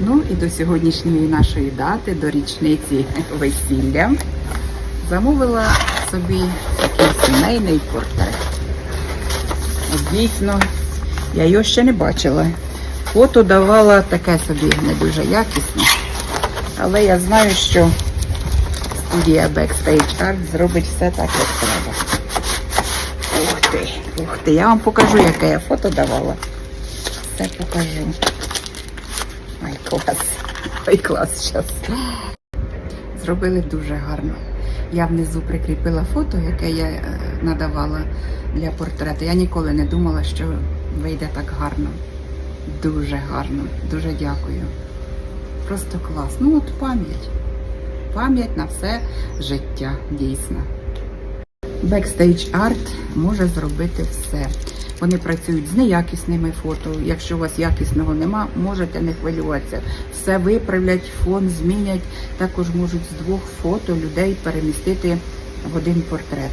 Ну і до сьогоднішньої нашої дати, до річниці весілля, замовила собі такий сімейний портрет. Дійсно, я його ще не бачила. Фото давала таке собі не дуже якісне. Але я знаю, що студія Backstage Art зробить все так, як треба. Ух ти, ух ти, я вам покажу, яке я фото давала. Все покажу. Ой, клас. Ой, клас зараз. Зробили дуже гарно. Я внизу прикріпила фото, яке я е, надавала для портрету. Я ніколи не думала, що вийде так гарно. Дуже гарно. Дуже дякую. Просто клас. Ну от пам'ять. Пам'ять на все життя, дійсно. Backstage Art може зробити все. Вони працюють з неякісними фото. Якщо у вас якісного нема, можете не хвилюватися. Все виправлять, фон змінять. Також можуть з двох фото людей перемістити в один портрет.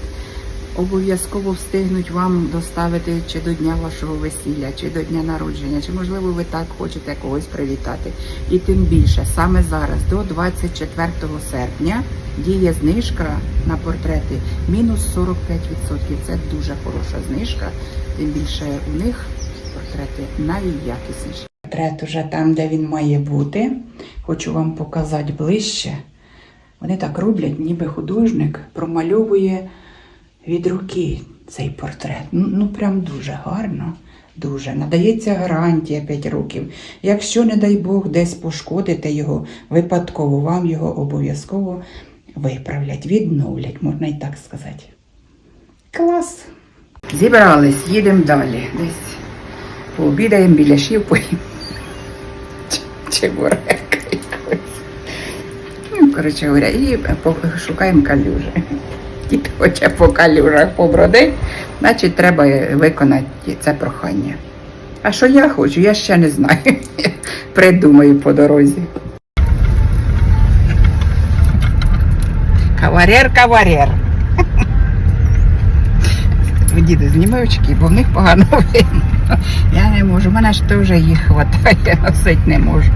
Обов'язково встигнуть вам доставити чи до дня вашого весілля, чи до дня народження, чи можливо ви так хочете когось привітати. І тим більше, саме зараз, до 24 серпня, діє знижка на портрети мінус 45%. Це дуже хороша знижка. Тим більше у них портрети найякісніші. Портрет уже там, де він має бути. Хочу вам показати ближче. Вони так роблять, ніби художник промальовує від руки цей портрет. Ну, ну прям дуже гарно. Дуже. Надається гарантія 5 років. Якщо, не дай Бог, десь пошкодите його, випадково вам його обов'язково виправлять, відновлять, можна і так сказати. Клас! Зібрались, їдемо далі. Десь пообідаємо біля шів, поїмо. Якось. Ну, коротше говоря, і шукаємо калюжі. Дід хоче по калюжах побродить, значить треба виконати це прохання. А що я хочу, я ще не знаю. Придумаю по дорозі. Каварер, каварер. Діду, зніми очки, бо в них погано видно. Я не можу, мене ж теж їх хватає, носити не можу.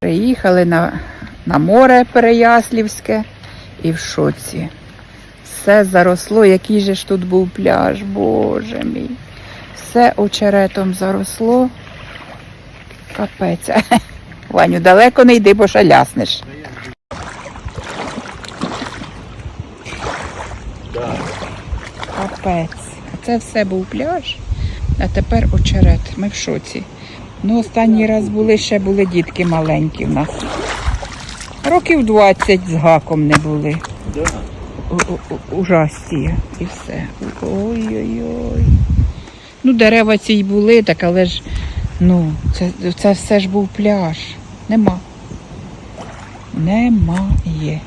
Приїхали на, на море Переяслівське і в шоці. Все заросло, який же ж тут був пляж, боже мій. Все очеретом заросло. Капець. Ваню, далеко не йди, бо шаляснеш. Капець. А це все був пляж, а тепер очерет. Ми в шоці. Ну, останній раз були, ще були дітки маленькі в нас. Років 20 з гаком не були. Ужасті і все. Ой-ой-ой. Ну, дерева ці й були, так але ж, ну, це, це все ж був пляж. Нема. Немає.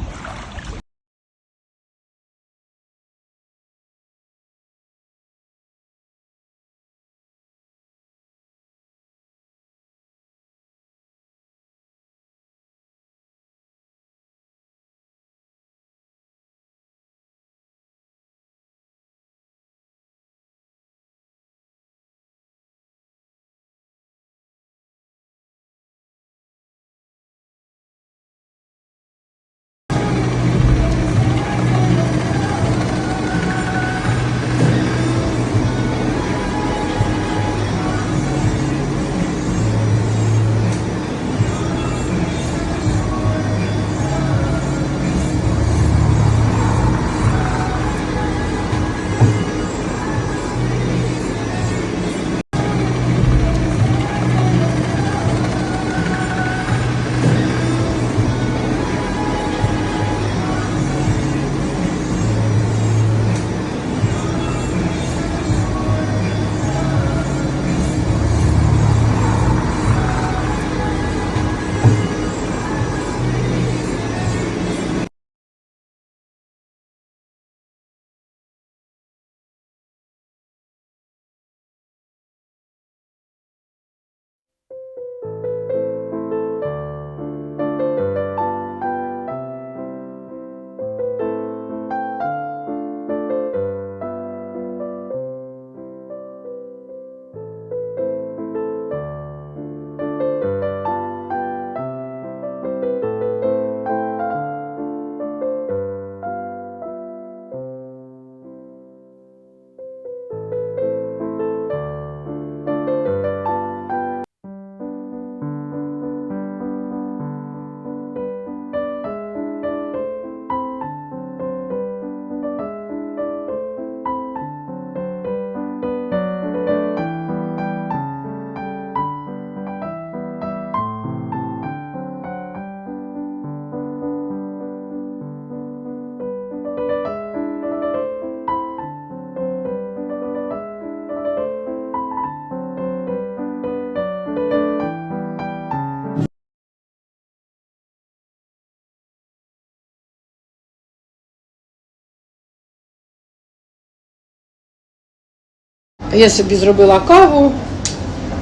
Я собі зробила каву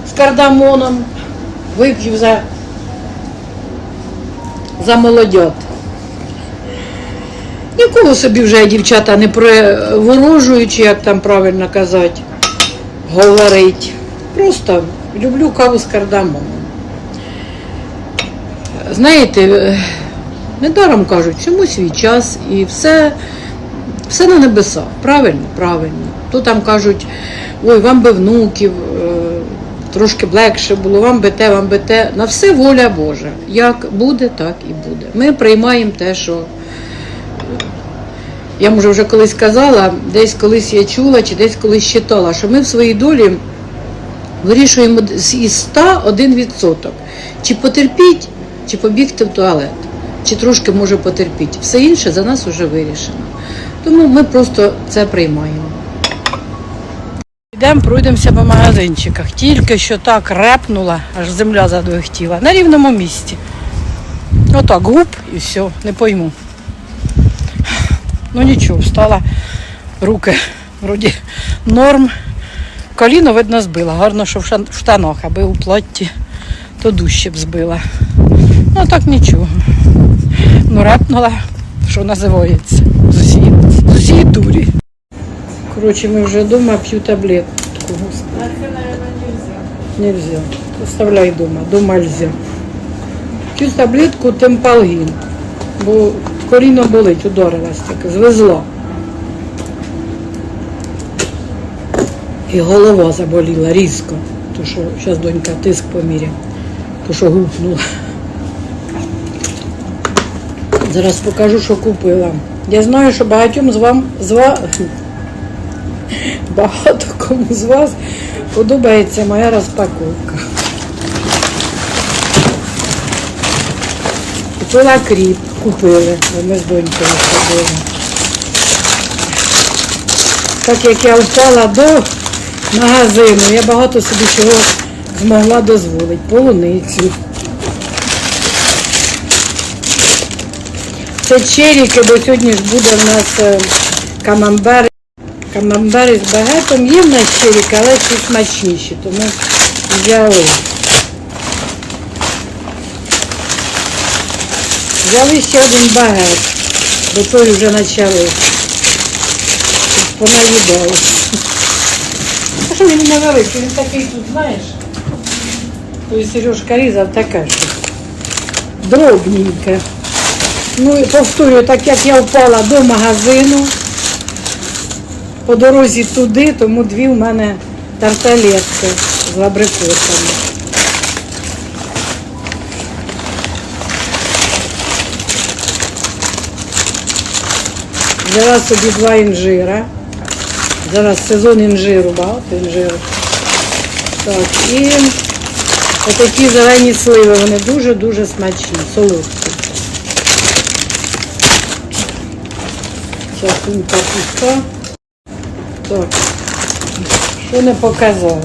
з кардамоном, вип'ю за, за молодят. Нікого собі вже дівчата не приворожують, чи як там правильно казати, говорить. Просто люблю каву з кардамоном. Знаєте, е, недаром кажуть, всьому свій час і все, все на небесах. Правильно? Правильно. То там кажуть, ой, вам би внуків, е, трошки легше було, вам би те, вам би те. На все воля Божа. Як буде, так і буде. Ми приймаємо те, що я може вже колись казала, десь колись я чула, чи десь колись читала, що ми в своїй долі вирішуємо із 100 один відсоток. Чи потерпіть, чи побігти в туалет, чи трошки може потерпіть. Все інше за нас вже вирішено. Тому ми просто це приймаємо. Йдемо, пройдемося по магазинчиках. Тільки що так репнула, аж земля задвихтіла. На рівному місці. Отак, губ і все, не пойму. Ну нічого, встала, руки вроді норм. Коліно, видно, збила. Гарно, що в в штанах, аби у платті, то дужче б збила. Ну так нічого. Ну, репнула, що називається, з усієї, з усієї дурі. Коротше, ми вже вдома п'ю таблетку. Господи. Нельзя. Оставляй дома, дома нельзя. П'ю таблетку темпалгін, бо коліно болить, ударилась таке, звезла. І голова заболіла різко, то що зараз донька тиск поміряє, то що гупнула. Зараз покажу, що купила. Я знаю, що багатьом з вам з вас, багато кому з вас подобається моя розпаковка. Купила кріп, купили, ми з донькою ходили. Так як я впала до магазину, я багато собі чого змогла дозволити. Полуницю. Це черіки, бо сьогодні ж буде в нас е, Камамбери з багетом. Є в нас черіки, але ці смачніші, тому взяли. Взяли ще один багет, бо той вже почали. Понаїдали. А що він невеликий, він такий тут, знаєш? Той Сережка різав таке щось. Дробненьке. Ну і повторюю, так як я впала до магазину, по дорозі туди, тому дві в мене тарталетки з абрикосами. Взяла собі два інжира. Зараз сезон інжиру, багато інжиру. Так, і отакі зелені сливи, вони дуже-дуже смачні, солодкі. Частинка пуста. Так. Що не показала?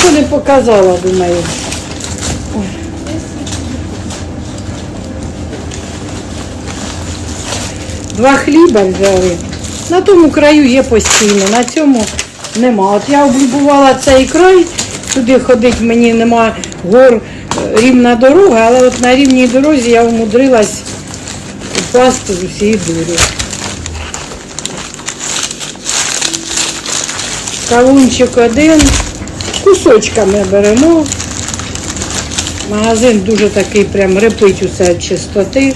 Що не показала, думаю. Два хліба взяли. На тому краю є постійно, на цьому нема. От я облюбувала цей край, туди ходить мені нема гор, е, рівна дорога, але от на рівній дорозі я умудрилась упасти з усієї дурі. Кавунчик один, кусочками беремо. Магазин дуже такий прям репить усе чистоти,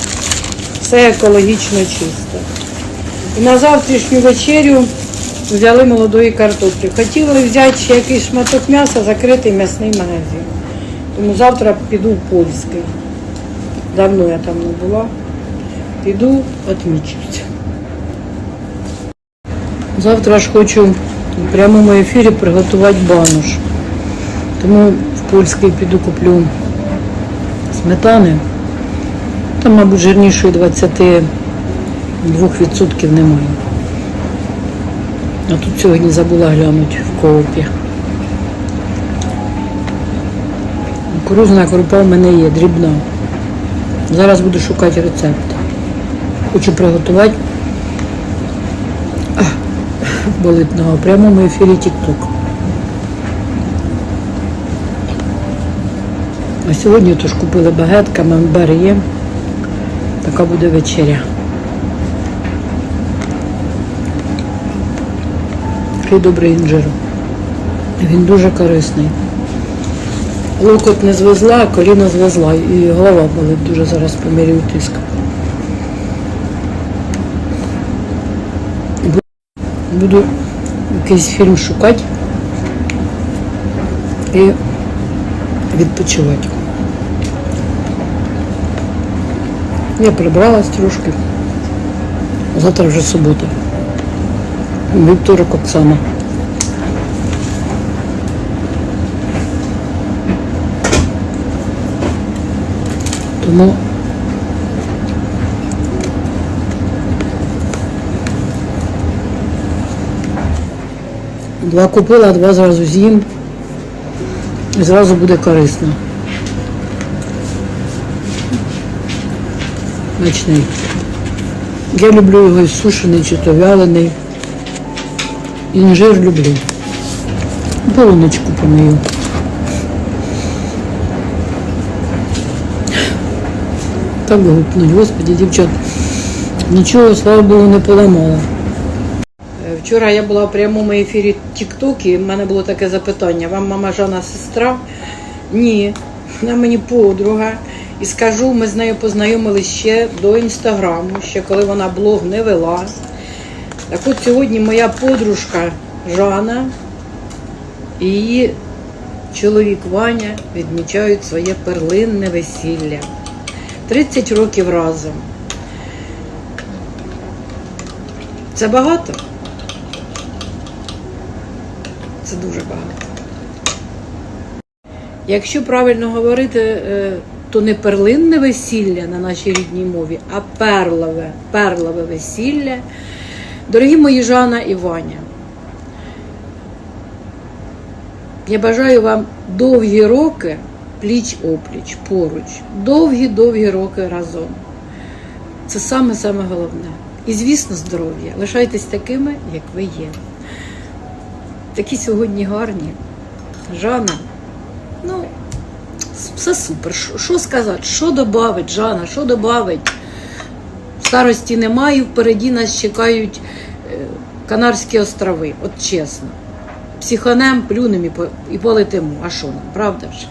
все екологічно чисто. І на завтрашню вечерю взяли молодої картоплі. Хотіли взяти ще якийсь шматок м'яса, закритий м'ясний магазин. Тому завтра піду в польський. Давно я там не була. Піду, відмічуся. Завтра ж хочу в прямому ефірі приготувати бануш. Тому в польський піду куплю сметани. Там, мабуть, жирнішої 22% немає. А тут сьогодні забула глянути в коопі. Кукурузна крупа в мене є, дрібна. Зараз буду шукати рецепт. Хочу приготувати болить нога. В прямому ефірі Тік-Ток. А сьогодні тож купили багет, камамбер є. Така буде вечеря. Такий добрий інжир. Він дуже корисний. Локоть не звезла, а коліно звезла. І голова болить дуже зараз по мірі тиск. Буду якийсь фільм шукати і відпочивати. Я прибралась трошки. Завтра вже субота. Вівторок Оксана. Тому два купила, два зразу з'їм. І зразу буде корисно. Смачний. Я люблю його і сушений чи то вялений. Інжир люблю. Полуничку помию. Так гупнуть, господи, дівчат. Нічого, слава Богу, не поламала. Вчора я була в прямому ефірі TikTok і в мене було таке запитання. Вам мама Жана сестра? Ні, вона мені подруга. І скажу, ми з нею познайомилися ще до інстаграму, ще коли вона блог не вела. Так от сьогодні моя подружка Жана і її чоловік Ваня відмічають своє перлинне весілля. 30 років разом. Це багато? Це дуже багато. Якщо правильно говорити, е, то не перлинне весілля на нашій рідній мові, а перлове, перлове весілля. Дорогі мої Жана і Ваня, я бажаю вам довгі роки пліч-опліч, поруч, довгі-довгі роки разом. Це саме-саме головне. І, звісно, здоров'я. Лишайтесь такими, як ви є. Такі сьогодні гарні. Жана, ну, все супер. Що- сказати? Що додавить, Жана? Що додавить? Старості немає, впереді нас чекають е, Канарські острови, от чесно. Психанем, плюнем і полетимо. А що нам, правда ж?